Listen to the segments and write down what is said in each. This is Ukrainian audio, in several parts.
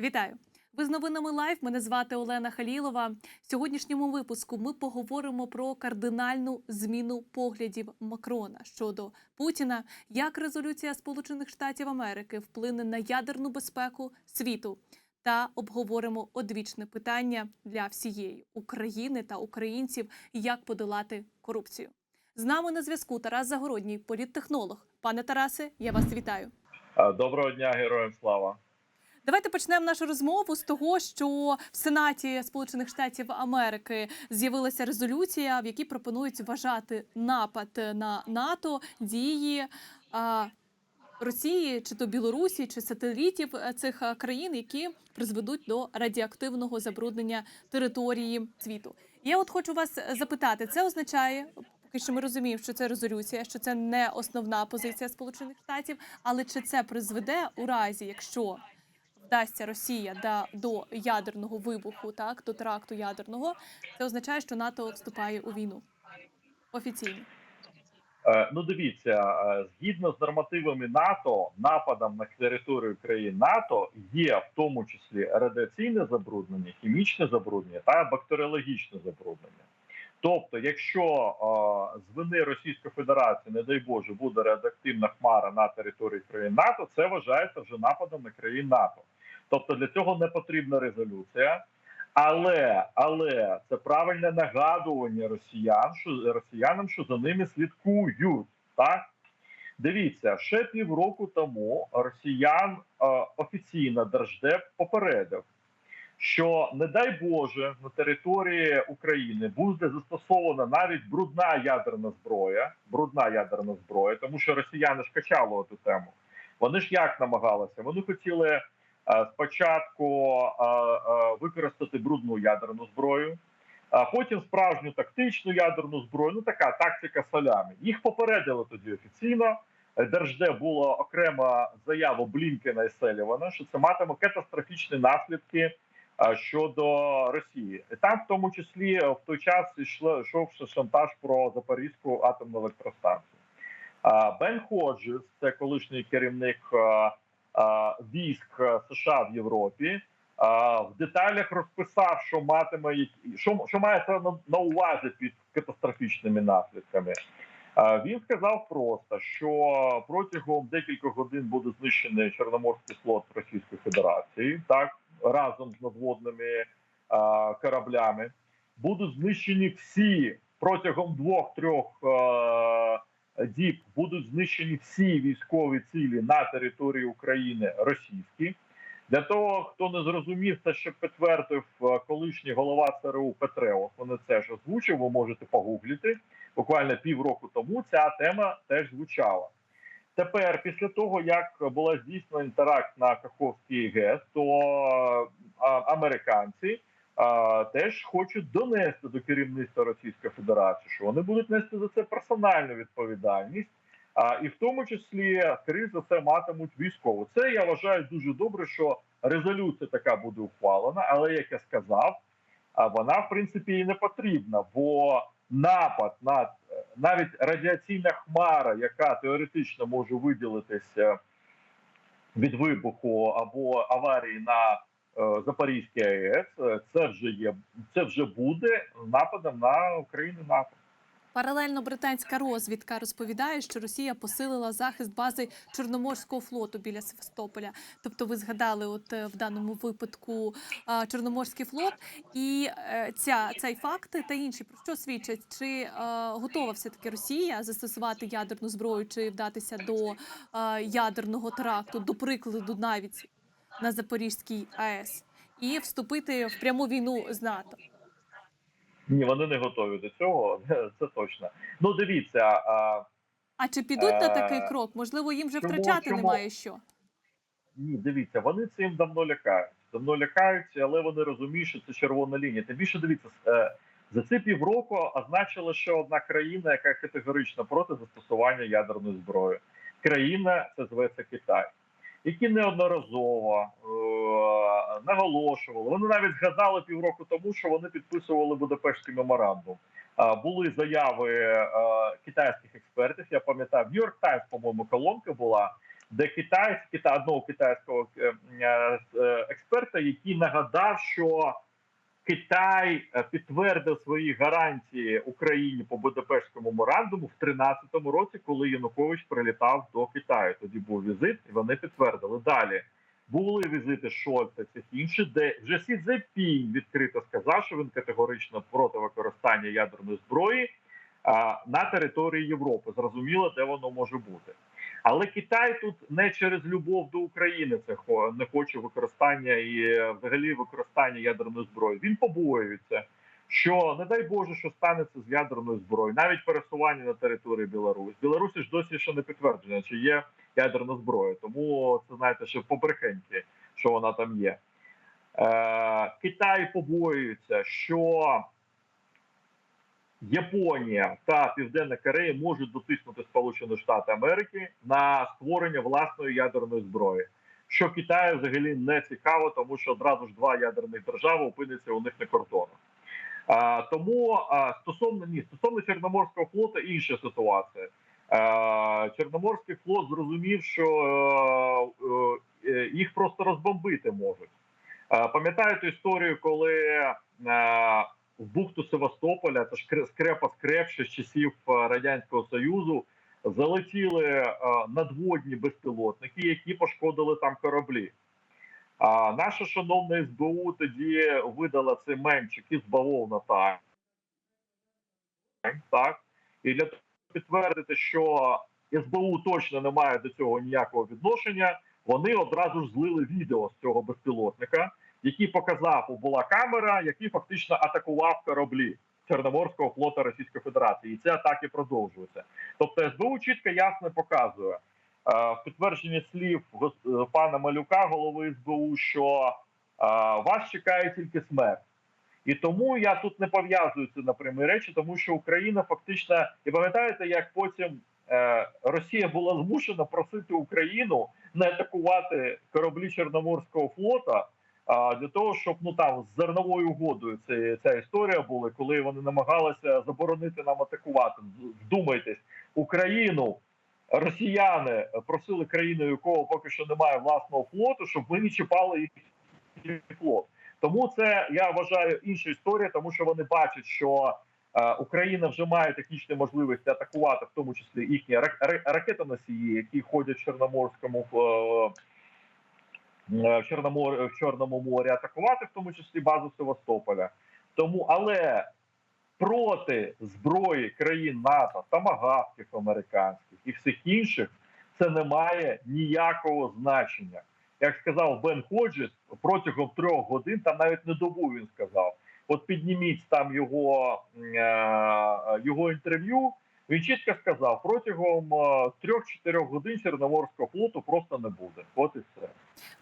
Вітаю! Ви з новинами Лайв. Мене звати Олена Халілова. В сьогоднішньому випуску ми поговоримо про кардинальну зміну поглядів Макрона щодо Путіна, як резолюція Сполучених Штатів Америки вплине на ядерну безпеку світу. Та обговоримо одвічне питання для всієї України та українців, як подолати корупцію. З нами на зв'язку Тарас Загородній, політтехнолог. Пане Тарасе, я вас вітаю. Доброго дня, героям слава. Давайте почнемо нашу розмову з того, що в Сенаті Сполучених Штатів Америки з'явилася резолюція, в якій пропонують вважати напад на НАТО дії а, Росії чи то Білорусі, чи сателітів цих країн, які призведуть до радіоактивного забруднення території світу. Я от хочу вас запитати, це означає. Поки що ми розуміємо, що це резолюція, що це не основна позиція Сполучених Штатів, але чи це призведе у разі, якщо вдасться Росія да, до ядерного вибуху, так до теракту ядерного, це означає, що НАТО вступає у війну офіційно. Е, Ну, дивіться, е, згідно з нормативами НАТО, нападом на територію країн НАТО є в тому числі радіаційне забруднення, хімічне забруднення та бактеріологічне забруднення. Тобто, якщо е, з вини Російської Федерації, не дай Боже, буде радіоактивна хмара на території країн НАТО, це вважається вже нападом на країн НАТО. Тобто для цього не потрібна резолюція. Але але це правильне нагадування росіян, що росіянам, що за ними слідкують. Так дивіться, ще півроку тому росіян е, офіційно держдеп попередив, що не дай Боже на території України буде застосована навіть брудна ядерна зброя, брудна ядерна зброя, тому що росіяни ж качали цю тему. Вони ж як намагалися? Вони хотіли. Е, Спочатку е, е, використати брудну ядерну зброю, а потім справжню тактичну ядерну зброю. Ну така тактика солями. Їх попередили тоді офіційно. Держде була окрема заява Блінкена і Селівана, що це матиме катастрофічні наслідки щодо Росії. Там, в тому числі, в той час йшло йшов шантаж про Запорізьку атомну електростанцію. Бен Ходжес, це колишній керівник військ США в Європі. В деталях розписав, що матиме що, що мається на увазі під катастрофічними наслідками. Він сказав просто, що протягом декількох годин буде знищений Чорноморський флот Російської Федерації, так разом з надводними кораблями. Будуть знищені всі протягом двох-трьох діб будуть знищені всі військові цілі на території України російські. Для того хто не зрозумів, це ще підтвердив колишній голова ЦРУ Петреов. Вони це ж озвучив. Ви можете погуглити. Буквально півроку тому ця тема теж звучала. Тепер, після того як була здійснена інтеракт на Каховській ГЕС, то американці теж хочуть донести до керівництва Російської Федерації, що вони будуть нести за це персональну відповідальність, а і в тому числі скоріш за це матимуть військову. Це я вважаю дуже добре, що резолюція така буде ухвалена, але як я сказав, вона в принципі і не потрібна, бо напад на навіть радіаційна хмара, яка теоретично може виділитися від вибуху або аварії на Е, Запорізький АЕС, е, це вже є, це вже буде нападом на Україну НАТО. Паралельно британська розвідка розповідає, що Росія посилила захист бази Чорноморського флоту біля Севастополя. Тобто, ви згадали, от е, в даному випадку Чорноморський флот, і ця цей факт та інші про що свідчать, чи готова все таки Росія застосувати ядерну зброю, чи вдатися до ядерного теракту, до прикладу, навіть на Запорізькій АЕС і вступити в пряму війну з НАТО? Ні, вони не готові до цього. Це точно. Ну дивіться. А а чи підуть на такий крок? Можливо, їм вже чому, втрачати чому? немає що. Ні, дивіться, вони цим давно лякають. Давно лякаються, але вони розуміють, що це червона лінія. Тим більше дивіться, е, за ці півроку означила ще одна країна, яка категорично проти застосування ядерної зброї. Країна це зветься Китай які неодноразово е наголошували. Вони навіть згадали півроку тому, що вони підписували Будапештський меморандум. Е були заяви е китайських експертів. Я пам'ятаю, Нью-Йорк Таймс, по-моєму, колонка була. де Китай кита одного китайського е, е, е, експерта, який нагадав, що Китай е, підтвердив свої гарантії Україні по Будапештському меморандуму в 2013 році, коли Янукович прилітав до Китаю. Тоді був візит, і вони підтвердили далі. Були візити Шольца, цих інших, де вже Сі Цзепінь відкрито сказав, що він категорично проти використання ядерної зброї на території Європи. Зрозуміло, де воно може бути. Але Китай тут не через любов до України це не хоче використання і е, взагалі використання ядерної зброї. Він побоюється, що не дай Боже, що станеться з ядерною зброєю, навіть пересування на території Білорусі. Білорусі ж досі ще не підтверджено, чи є ядерна зброя. Тому це знаєте, ще побрехеньки, що вона там є. Е, Китай побоюється, що Японія та Південна Корея можуть дотиснути Сполучені Штати Америки на створення власної ядерної зброї. Що Китаю взагалі не цікаво, тому що одразу ж два ядерних держави опиняться у них на кордонах. А, тому а, стосовно ні, стосовно Чорноморського флоту інша ситуація. А, Чорноморський флот зрозумів, що е, е, їх просто розбомбити можуть. А, пам'ятаєте історію, коли е, в бухту Севастополя, це ж кре- скрепа скреп ще з часів е, Радянського Союзу, залетіли е, надводні безпілотники, які пошкодили там кораблі. А наша шановна СБУ тоді видала цей мемчик із бавовна так. так. І для того, підтвердити, що СБУ точно не має до цього ніякого відношення, вони одразу ж злили відео з цього безпілотника, який показав, була камера, який фактично атакував кораблі Чорноморського флоту Російської Федерації. І ці атаки продовжуються. Тобто СБУ чітко ясно показує е, в підтвердженні слів е, пана Малюка, голови СБУ, що е, вас чекає тільки смерть. І тому я тут не пов'язую це на прямі речі, тому що Україна фактично, і пам'ятаєте, як потім е, Росія була змушена просити Україну не атакувати кораблі Чорноморського флота. А для того, щоб ну там з зерновою угодою це ця історія була, коли вони намагалися заборонити нам атакувати. Вдумайтесь, Україну росіяни просили країну, якого поки що немає власного флоту, щоб ми не чіпали їх флот. Тому це я вважаю інша історія, тому що вони бачать, що е, Україна вже має технічні можливості атакувати, в тому числі їхні рак- ра- ракетоносії, які ходять в Чорноморському е, в Чорномор в Чорному морі, атакувати, в тому числі базу Севастополя. Тому, але проти зброї країн НАТО, тамагавків американських і всіх інших, це не має ніякого значення. Як сказав Бен Ходжес, протягом трьох годин, там навіть не добу він сказав. От підніміть там його, е, його інтерв'ю. Він чітко сказав, протягом е, трьох-чотирьох годин Чорноморського флоту просто не буде. От і все.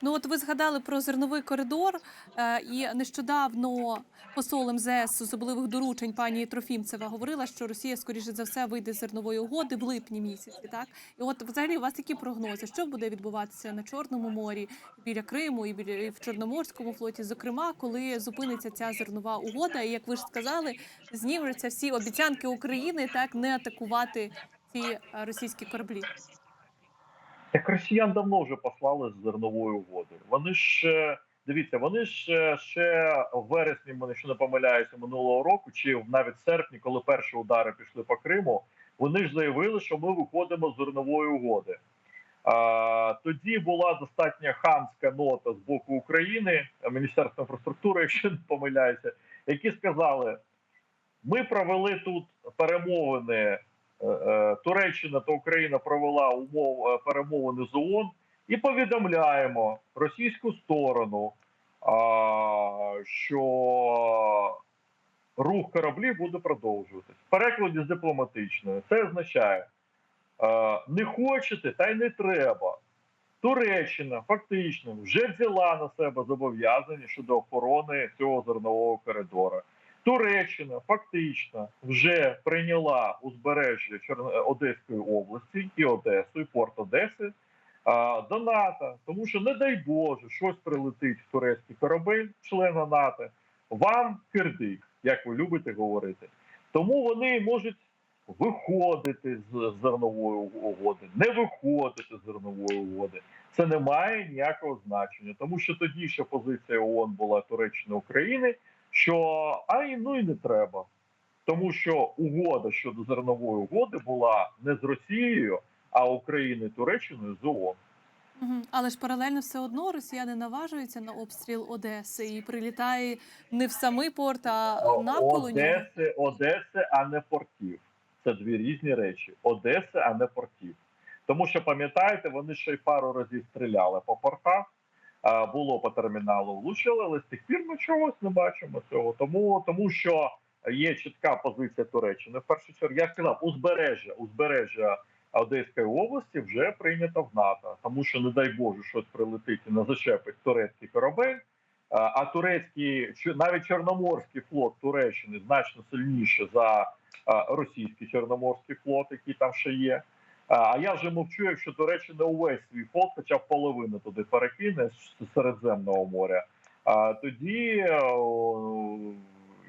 Ну от ви згадали про зерновий коридор, е, і нещодавно посол МЗС з особливих доручень пані Трофімцева говорила, що Росія скоріше за все вийде з зернової угоди в липні місяці. Так і от взагалі у вас які прогнози? Що буде відбуватися на Чорному морі біля Криму і біля в Чорноморському флоті, зокрема, коли зупиниться ця зернова угода, і як ви ж сказали, знімуться всі обіцянки України так не атакувати ці е, російські кораблі. Так росіян давно вже послали з зерновою угодою. Вони ж дивіться, вони ж ще в вересні, якщо не помиляюся, минулого року, чи навіть в серпні, коли перші удари пішли по Криму, вони ж заявили, що ми виходимо з зернової угоди. А, тоді була достатньо хамська нота з боку України, Міністерства інфраструктури, якщо не помиляюся, які сказали: ми провели тут перемовини е, е, Туреччина та Україна провела умов е, перемовини з ООН і повідомляємо російську сторону, що рух кораблів буде продовжуватись. Перекладі з дипломатичної це означає не хочете, та й не треба. Туреччина фактично вже взяла на себе зобов'язання щодо охорони цього зернового коридора. Туреччина фактично вже прийняла узбережжя Чорно- Одеської області і Одесу, і порт Одеси до НАТО, тому що не дай Боже, щось прилетить в турецький корабель, члена НАТО. Вам кирдик, як ви любите говорити. Тому вони можуть виходити з зернової угоди, не виходити з зернової угоди. Це не має ніякого значення, тому що тоді ще позиція ООН була Туреччини України, що а і ну і не треба, тому що угода щодо зернової угоди була не з Росією, а Україною і Туреччиною з ООН. Але ж паралельно все одно росіяни наважуються на обстріл Одеси і прилітає не в самий порт, а навколо. Одеси, Одеси, а не портів. Це дві різні речі. Одеси, а не портів. Тому що пам'ятаєте, вони ще й пару разів стріляли по портах. Було по терміналу влучили, але з тих пір ми чогось не бачимо цього. Тому, тому що є чітка позиція Туреччини. В першу чергу я сказав, узбережжя, узбережжя Одеської області вже прийнято в НАТО, тому що не дай Боже, щось прилетить і не зачепить турецький корабель. А турецький навіть чорноморський флот Туреччини значно сильніше за російський чорноморський флот, який там ще є. А я вже мовчу, якщо Туреччина увесь свій флот, хоча б половину туди перекине з Середземного моря. А тоді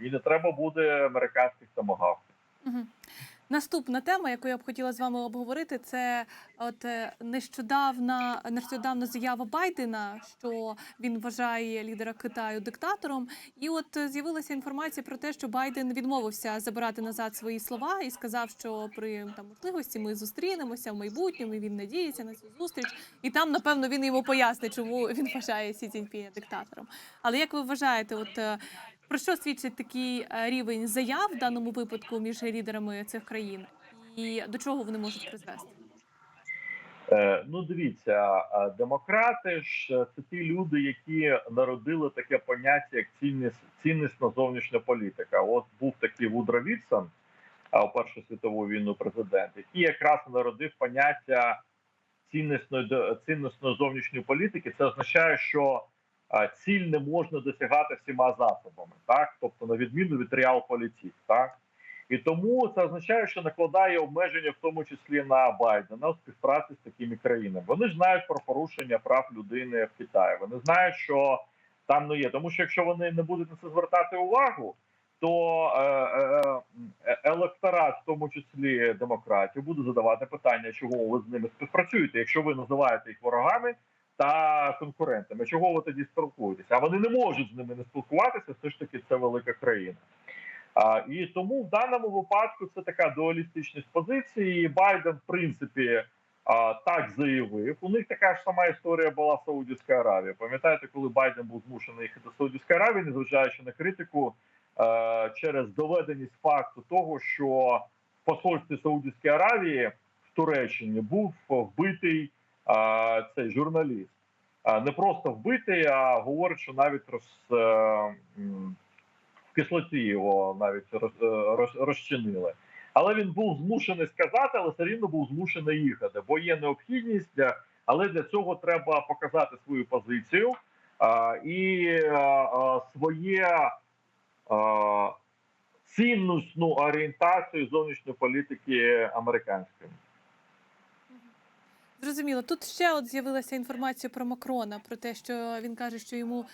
і не треба буде американських томагавків. Мгм. Наступна тема, яку я б хотіла з вами обговорити, це от е, нещодавна нещодавна заява Байдена, що він вважає лідера Китаю диктатором. І от е, з'явилася інформація про те, що Байден відмовився забирати назад свої слова і сказав, що при там можливості ми зустрінемося в майбутньому. і Він надіється на цю зустріч, і там, напевно, він йому пояснить, чому він вважає Сі Цзіньпіня диктатором. Але як ви вважаєте, от е, про що свідчить такий е, рівень заяв в даному випадку між лідерами цих країн, і до чого вони можуть призвести? Е, ну, дивіться, демократи ж е, це ті люди, які народили таке поняття як цінність, ціннісна зовнішня політика. От був такий Вудро Вітсон, у Першу світову війну президент, який якраз народив поняття ціннісної ціннісної зовнішньої політики. Це означає, що ціль не можна досягати всіма засобами, так тобто на відміну від реал-політик, так. І тому це означає, що накладає обмеження, в тому числі на Байдена у співпраці з такими країнами. Вони ж знають про порушення прав людини в Китаї. Вони знають, що там не є. Тому що якщо вони не будуть на це звертати увагу, то е, е, е, електорат, в тому числі демократів, буде задавати питання, чого ви з ними співпрацюєте, якщо ви називаєте їх ворогами та конкурентами. Чого ви тоді спілкуєтеся? А вони не можуть з ними не спілкуватися. Все ж таки, це велика країна. А, і тому в даному випадку це така дуалістичність позиції. Байден, в принципі, а, так заявив. У них така ж сама історія була в Аравії. Пам'ятаєте, коли Байден був змушений їхати до Саудівської Аравії, незважаючи на критику е, через доведеність факту того, що в посольстві Саудівської Аравії в Туреччині був вбитий а, цей журналіст. Не просто вбитий, а говорить, що навіть роз. е, в кислоті його навіть роз, е, роз, розчинили. Але він був змушений сказати, але все рівно був змушений їхати, бо є необхідність, для, але для цього треба показати свою позицію а, і а, а, своє а, цінностну орієнтацію зовнішньої політики американської. Зрозуміло. Тут ще от з'явилася інформація про Макрона, про те, що він каже, що йому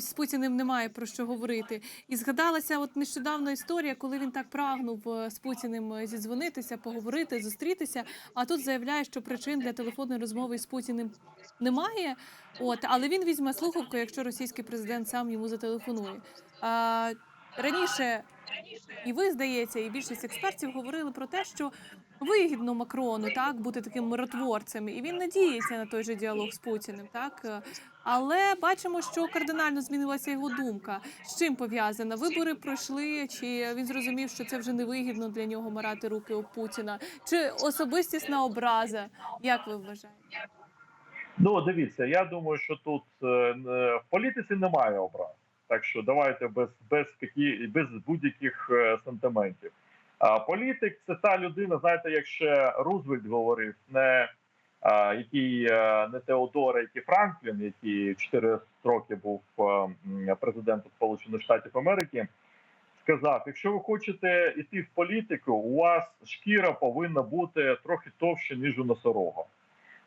з Путіним немає про що говорити. І згадалася от нещодавно історія, коли він так прагнув е, з Путіним е, зідзвонитися, поговорити, зустрітися. А тут заявляє, що причин для телефонної розмови з Путіним немає. От, але він візьме слухавку, якщо російський президент сам йому зателефонує. А, раніше і ви здається, і більшість експертів говорили про те, що вигідно Макрону так бути таким миротворцем, і він надіється на той же діалог з Путіним, так але бачимо, що кардинально змінилася його думка. З чим пов'язана? Вибори пройшли, чи він зрозумів, що це вже не вигідно для нього марати руки об Путіна, чи особистісна образа? Як ви вважаєте? Ну, дивіться, я думаю, що тут е, е, в політиці немає образ. Так що давайте без без які без будь-яких е, сантиментів. А політик це та людина, знаєте, як ще Рузвельт говорив, не а, який е, не Теодор, який Франклін, який 4 роки був е, президентом Сполучених Штатів Америки, сказав: якщо ви хочете йти в політику, у вас шкіра повинна бути трохи товще ніж у носорога.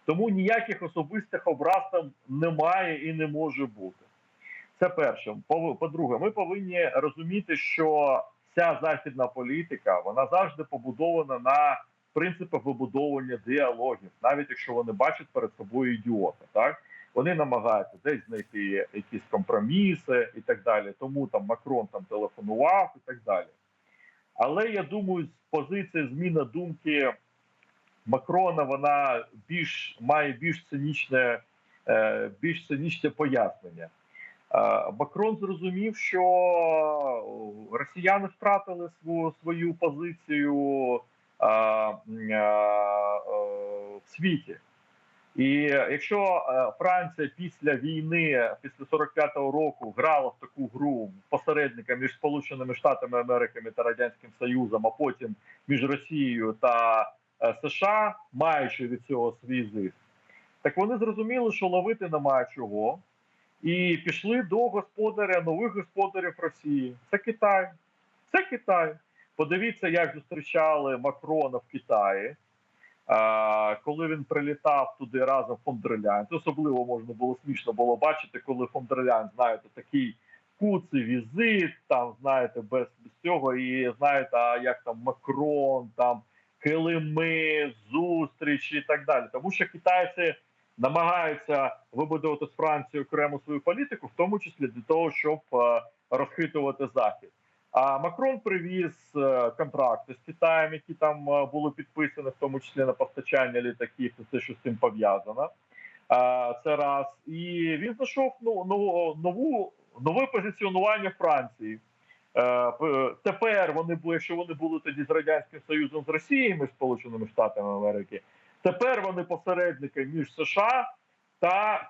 Тому ніяких особистих образ там немає і не може бути. Це перше. По- По-друге, ми повинні розуміти, що вся західна політика вона завжди побудована на принципах вибудовування діалогів, навіть якщо вони бачать перед собою ідіота, так вони намагаються десь знайти якісь компроміси і так далі. Тому там Макрон там телефонував і так далі. Але я думаю, з позиції зміни думки Макрона вона більш має більш цинічне, е, більш цинічне пояснення. Е, Макрон зрозумів, що росіяни втратили свою, позицію е, е, е, в світі. І якщо е, Франція після війни, після 45-го року, грала в таку гру посередника між Сполученими Штатами Америки та Радянським Союзом, а потім між Росією та е, США, маючи від цього свій зиск, так вони зрозуміли, що ловити немає чого, і пішли до господаря нових господарів Росії. Це Китай. Це Китай. Подивіться, як зустрічали Макрона в Китаї. Коли він прилітав туди разом фон дер то особливо можна було смішно було бачити, коли фон знаєте, такий куций візит, там знаєте, без, без цього, і знаєте, а як там Макрон, там килими, зустрічі і так далі. Тому що китайці намагаються вибудувати з Францією окрему свою політику, в тому числі для того, щоб е, розхитувати захід. А Макрон привіз е, контракти з Китаєм, які там е, були підписані, в тому числі на постачання літаків, і все, що з цим пов'язано. Це раз. І він знайшов ну, нову, нову нове позиціонування Франції. Тепер вони були, якщо вони були тоді з радянським Союзом з Росією, між Сполученими Штатами Америки. Тепер вони посередники між США та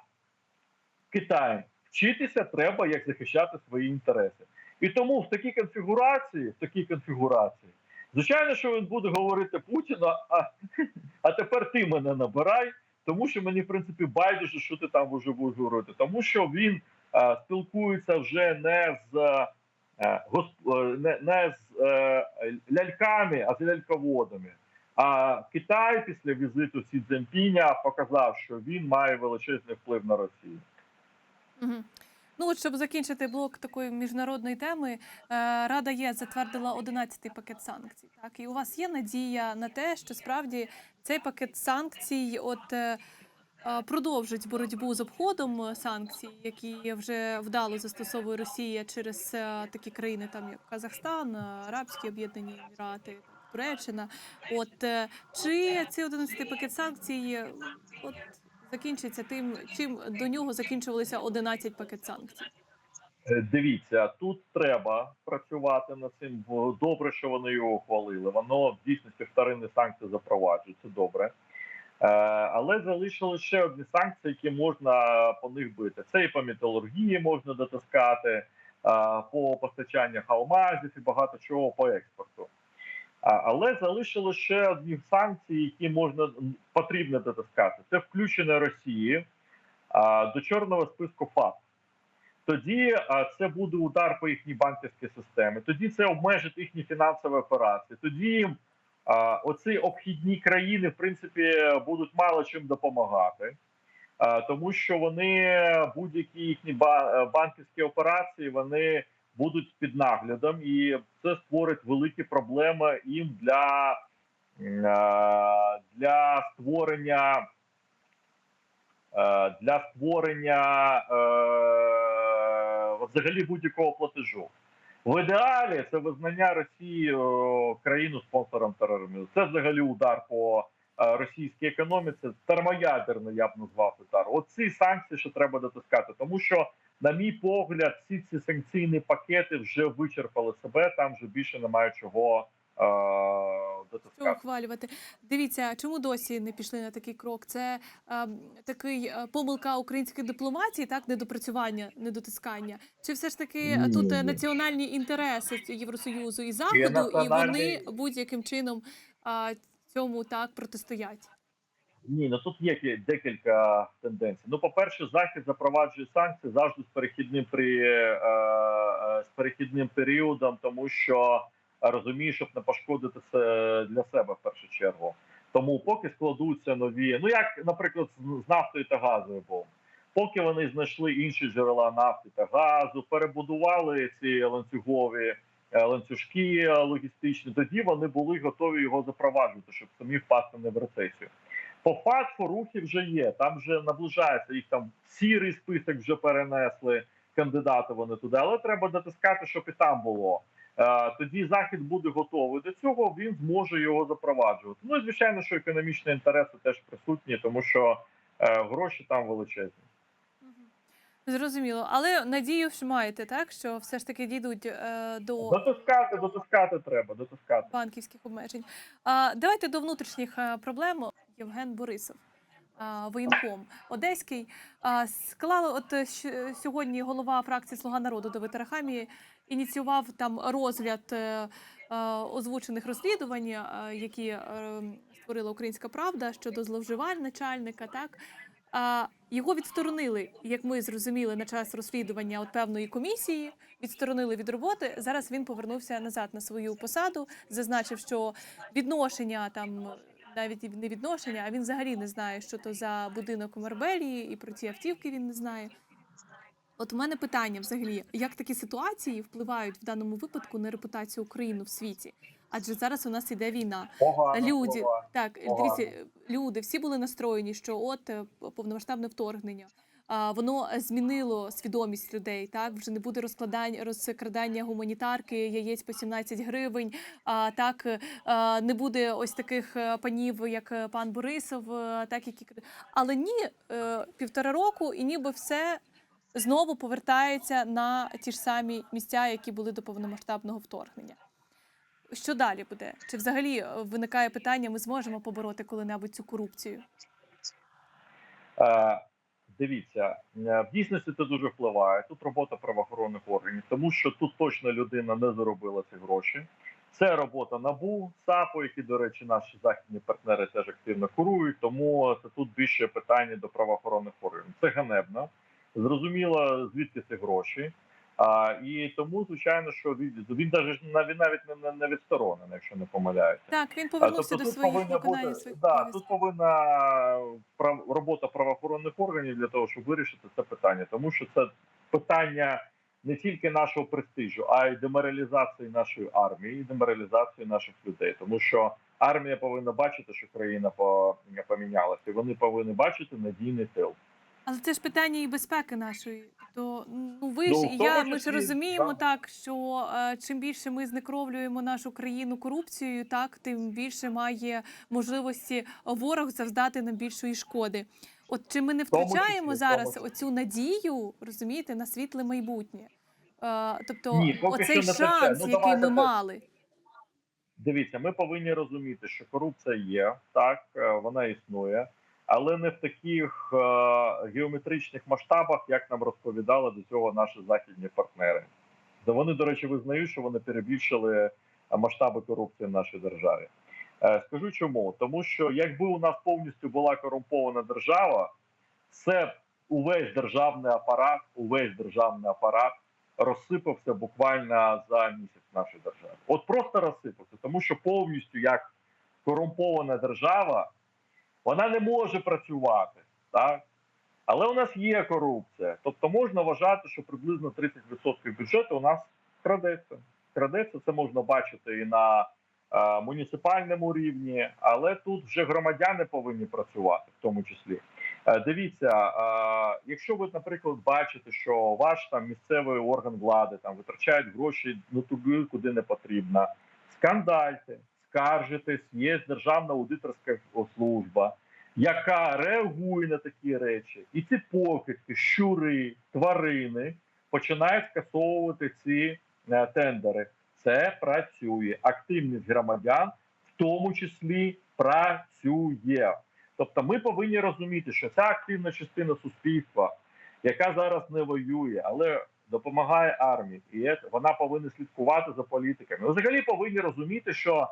Китаєм. Вчитися треба, як захищати свої інтереси. І тому в такій конфігурації, в такій конфігурації, звичайно, що він буде говорити Путіну, а, а тепер ти мене набирай, тому що мені в принципі байдуже, що ти там вже будеш говорити. Тому що він е, спілкується вже не з е, госп- е, не, не з е, ляльками, а з ляльководами. А Китай після візиту Сі Цзіньпіня показав, що він має величезний вплив на Росію. Мгм. Ну от щоб закінчити блок такої міжнародної теми, е, Рада ЄС затвердила 11-й пакет санкцій. Так і у вас є надія на те, що справді цей пакет санкцій, от е, е, продовжить боротьбу з обходом санкцій, які вже вдало застосовує Росія через такі країни, там як Казахстан, Арабські Об'єднані Емірати, Туреччина. От е, чи цей 11-й пакет санкцій е, от закінчиться тим, чим до нього закінчувалися 11 пакет санкцій. Е, Дивіться, тут треба працювати над цим. Добре, що вони його ухвалили. Воно в дійсності вторинні санкції запроваджують. Це добре. Але залишили ще одні санкції, які можна по них бити. Це і по металургії можна дотискати, по постачаннях алмазів і багато чого по експорту. Але залишили ще одні санкції, які можна потрібно дотискати. Це включення Росії до чорного списку ФАТ. Тоді це буде удар по їхній банківській системі. Тоді це обмежить їхні фінансові операції. Тоді оці обхідні країни, в принципі, будуть мало чим допомагати, тому що вони будь-які їхні банківські операції вони будуть під наглядом, і це створить великі проблеми їм для, для створення. е, Для створення е, взагалі будь-якого платежу. В ідеалі це визнання Росії е, країну спонсором тероризму. Це взагалі удар по е, російській економіці. Термоядерний я б назвав удар. Оці санкції, що треба дотискати, тому що, на мій погляд, всі ці санкційні пакети вже вичерпали себе. Там вже більше немає чого е, дотискати. ухвалювати? Дивіться, чому досі не пішли на такий крок? Це е, такий е, помилка української дипломатії, так недопрацювання, недотискання. Чи все ж таки е, Ні, тут е, ні. національні інтереси Євросоюзу і заходу, і національний- вони будь-яким чином е, цьому так протистоять? Ні, ну тут є декілька тенденцій. Ну, по-перше, захід запроваджує санкції завжди з перехідним при е, е, з перехідним періодом, тому що розуміє, щоб не пошкодити це для себе в першу чергу. Тому поки складуться нові, ну як, наприклад, з нафтою та газою був. Поки вони знайшли інші джерела нафти та газу, перебудували ці ланцюгові е, ланцюжки е, логістичні. Тоді вони були готові його запроваджувати, щоб самі впасти не в рецесію. По факту рухи вже є. Там вже наближається їх там сірий список вже перенесли кандидати. Вони туди, але треба дотискати, щоб і там було. Е, Тоді захід буде готовий до цього. Він зможе його запроваджувати. Ну і звичайно, що економічні інтереси теж присутні, тому що е, гроші там величезні. Зрозуміло, але надію ж маєте, так що все ж таки дійдуть е, до Дотискати, дотискати треба, дотискати. банківських обмежень. А давайте до внутрішніх е, проблем. Євген Борисов, воєнком Одеський. Склали от е, сьогодні голова фракції Слуга народу Давид Арахамії ініціював там розгляд е, е, озвучених розслідувань, е, які е, створила Українська Правда щодо зловживань начальника. Так його відсторонили, як ми зрозуміли, на час розслідування от певної комісії. Відсторонили від роботи. Зараз він повернувся назад на свою посаду, зазначив, що відношення там. Навіть не відношення, а він взагалі не знає, що то за будинок у Марбелії, і про ці автівки він не знає. От у мене питання взагалі, як такі ситуації впливають в даному випадку на репутацію України в світі? Адже зараз у нас іде війна. Погано, Люди, погано. так, Погано. дивіться, люди всі були настроєні, що от е, повномасштабне вторгнення. Воно змінило свідомість людей. Так вже не буде розкладання розкрадання гуманітарки, яєць по 17 гривень. А так е, не буде ось таких е, панів, як е, пан Борисов, е, так які але ні, е, півтора року, і ніби все знову повертається на ті ж самі місця, які були до повномасштабного вторгнення. Що далі буде? Чи взагалі е, виникає питання, ми зможемо побороти коли-небудь цю корупцію? Дивіться, е, в дійсності це дуже впливає. Тут робота правоохоронних органів, тому що тут точно людина не заробила ці гроші. Це робота набу САПу, які, до речі, наші західні партнери теж активно курують. Тому це тут більше питання до правоохоронних органів. Це ганебно. Зрозуміло, звідки ці гроші. А, і тому, звичайно, що він він навіть навіть не, не, не відсторонений, якщо не помиляюся. Так, він повернувся до тут своїх виконання бути, своїх да, тут повинна прав, робота правоохоронних органів для того, щоб вирішити це питання, тому що це питання не тільки нашого престижу, а й деморалізації нашої армії, і деморалізації наших людей. Тому що армія повинна бачити, що країна помінялася. і Вони повинні бачити надійний тил. Але це ж питання і безпеки нашої. То ну ви Ну, ж і я, ми ж розуміємо да. так, що е, чим більше ми знекровлюємо нашу країну корупцією, так тим більше має можливості ворог завдати нам більшої шкоди. От чи ми не втрачаємо числі, зараз оцю надію, розумієте, на світле майбутнє? Е, тобто, Ні, оцей шанс, Ну, який ми мали. Дивіться, ми повинні розуміти, що корупція є, так е, вона існує, але не в таких е, геометричних масштабах, як нам розповідали до цього наші західні партнери. Вони, до речі, визнають, що вони перебільшили е, масштаби корупції в нашій державі. Е, Скажу чому, тому що якби у нас повністю була корумпована держава, це увесь державний апарат, увесь державний апарат розсипався буквально за місяць нашої держави. От просто розсипався, тому що повністю як корумпована держава, вона не може працювати, так? Але у нас є корупція. Тобто можна вважати, що приблизно 30% бюджету у нас крадеться. Крадеться, це можна бачити і на е, муніципальному рівні, але тут вже громадяни повинні працювати, в тому числі. Е, Дивіться, е, якщо ви, наприклад, бачите, що ваш там місцевий орган влади там витрачають гроші ну туди, куди не потрібно, скандальте, скаржитесь, є державна аудиторська служба, яка реагує на такі речі, і ці покидьки, щури, тварини починають скасовувати ці е, тендери. Це працює. Активність громадян, в тому числі, працює. Тобто, ми повинні розуміти, що ця активна частина суспільства, яка зараз не воює, але допомагає армії, і вона повинна слідкувати за політиками. Взагалі повинні розуміти, що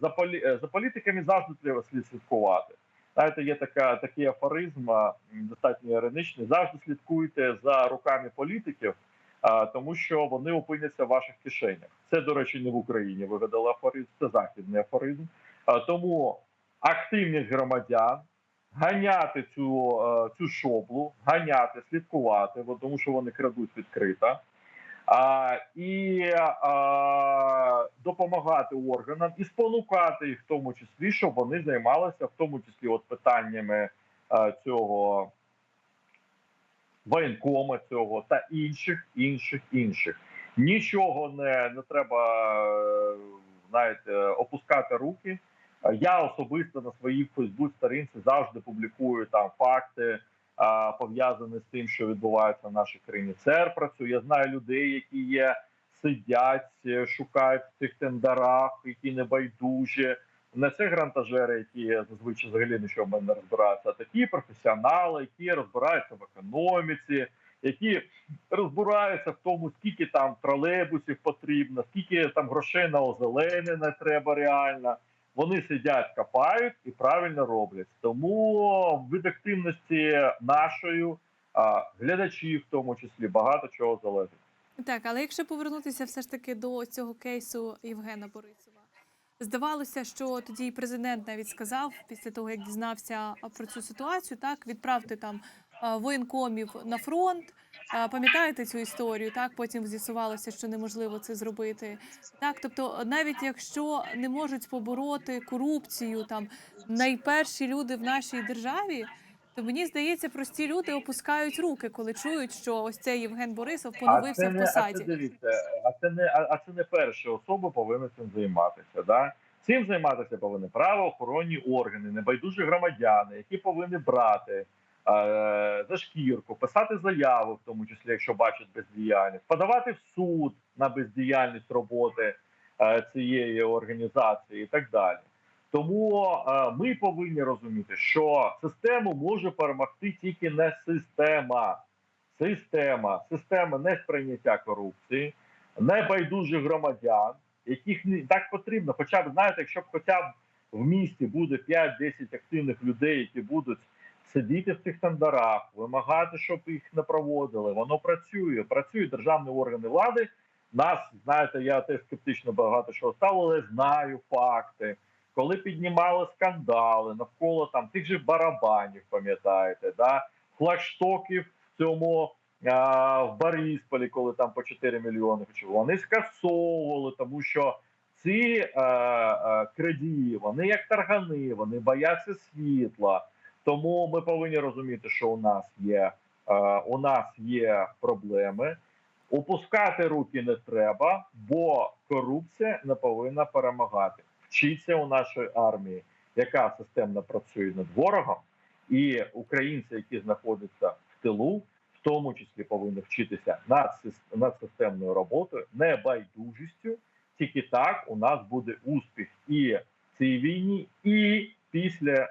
за полі е, за політиками завжди треба слід слідкувати. Знаєте, є така такий афоризм, достатньо іронічний. Завжди слідкуйте за руками політиків, тому що вони опиняться в ваших кишенях. Це, до речі, не в Україні вигадали афоризм, це західний афоризм. Тому активність громадян, ганяти цю, цю шоблу, ганяти, слідкувати, тому що вони крадуть відкрито. А, і а, допомагати органам і спонукати їх, в тому числі, щоб вони займалися в тому числі от питаннями а, цього воєнкома цього та інших, інших, інших. Нічого не, не треба знаєте, опускати руки. Я особисто на своїй Фейсбук сторінці завжди публікую там факти а, пов'язані з тим, що відбувається в нашій країні. ЦЕР працює. Я знаю людей, які є, сидять, е, шукають в цих тендерах, які не байдужі. Не це грантажери, які зазвичай взагалі нічого не розбираються, а такі професіонали, які розбираються в економіці, які розбираються в тому, скільки там тролейбусів потрібно, скільки там грошей на озеленення треба реально. Вони сидять, копають і правильно роблять. Тому від активності нашої глядачів, в тому числі, багато чого залежить. Так, але якщо повернутися все ж таки до цього кейсу Євгена Борисова, здавалося, що тоді президент навіть сказав після того, як дізнався про цю ситуацію, так відправте там воєнкомів на фронт. А, Пам'ятаєте цю історію? Так потім з'ясувалося, що неможливо це зробити. Так, тобто, навіть якщо не можуть побороти корупцію, там найперші люди в нашій державі. То мені здається, прості люди опускають руки, коли чують, що ось цей Євген Борисов поновився в не, а посаді. це дивіться, а це не а, а це не перша особа повинна цим займатися. Да? Цим займатися повинні правоохоронні органи, небайдужі громадяни, які повинні брати е, за шкірку, писати заяви, в тому числі, якщо бачать бездіяльність, подавати в суд на бездіяльність роботи е, цієї організації і так далі. Тому е, ми повинні розуміти, що систему може перемогти тільки не система система, система несприйняття корупції, небайдужих громадян, яких не так потрібно. Хоча б знаєте, якщо б хоча б в місті буде 5-10 активних людей, які будуть сидіти в цих тендерах, вимагати, щоб їх не проводили. Воно працює. Працюють державні органи влади. Нас знаєте, я теж скептично багато чого став, але знаю факти. Коли піднімали скандали навколо там тих же барабанів, пам'ятаєте, да флагштоків в цьому а, в Борисполі, коли там по 4 мільйони вони скасовували, тому що ці е, е, крадії, вони як таргани, вони бояться світла. Тому ми повинні розуміти, що у нас є е, у нас є проблеми. Опускати руки не треба, бо корупція не повинна перемагати. Вчиться у нашої армії, яка системно працює над ворогом, і українці, які знаходяться в тилу, в тому числі повинні вчитися над, системною роботою, небайдужістю. Тільки так у нас буде успіх і в цій війні, і після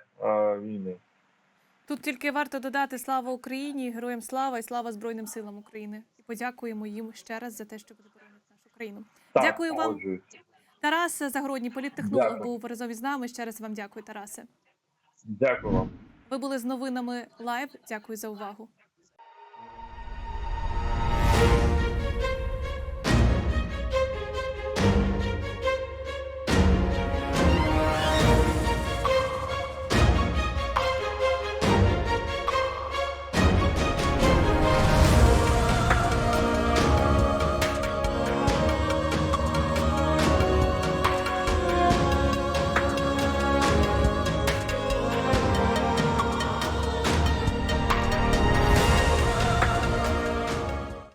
тільки варто додати слава Україні, героям слава і слава Збройним силам України. І подякуємо їм ще раз за те, що буде боронити нашу країну. Так, Дякую вам. отже. Тарас Загородній, політтехнолог, Дякую. був разом із нами. Ще раз вам дякую, Тарасе. Дякую вам. Ви були з новинами лайв. Дякую за увагу.